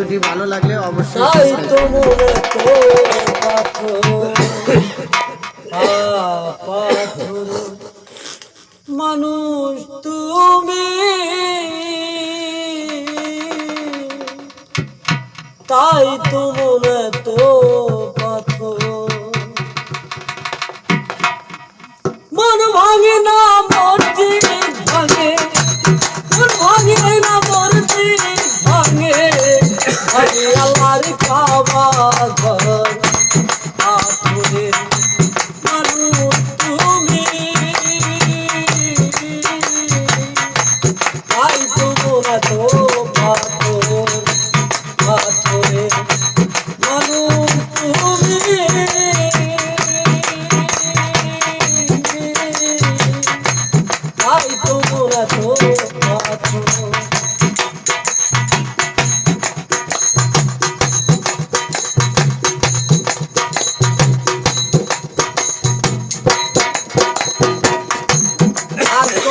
ভিডিওটি ভালো লাগলে অবশ্যই মানুষ তুমি। তাই তোমার তো noite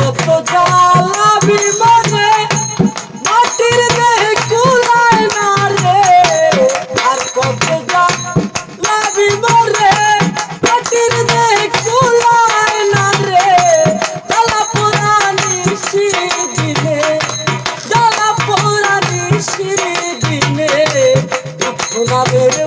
কত জ্বালাবি মানে মাটির দেহে কুলায় না রে। আর কত জ্বালাবি মরে, মাটির দেহে কুলায় না রে। জ্বালা পোড়ানি শিরিদিনে জ্বালা পোড়ানি শিরিদিনে দুঃখ না বেড়ে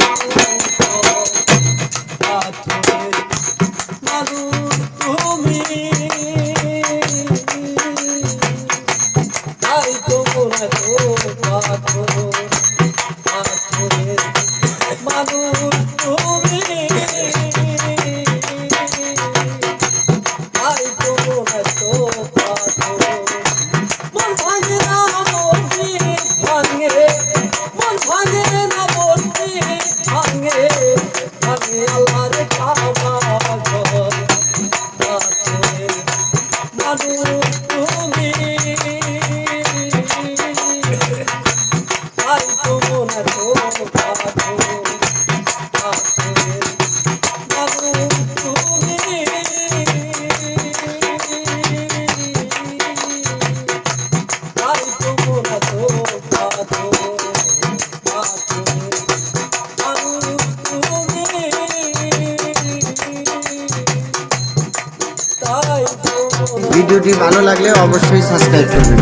ভিডিওটি ভালো লাগলে অবশ্যই সাবস্ক্রাইব করবেন।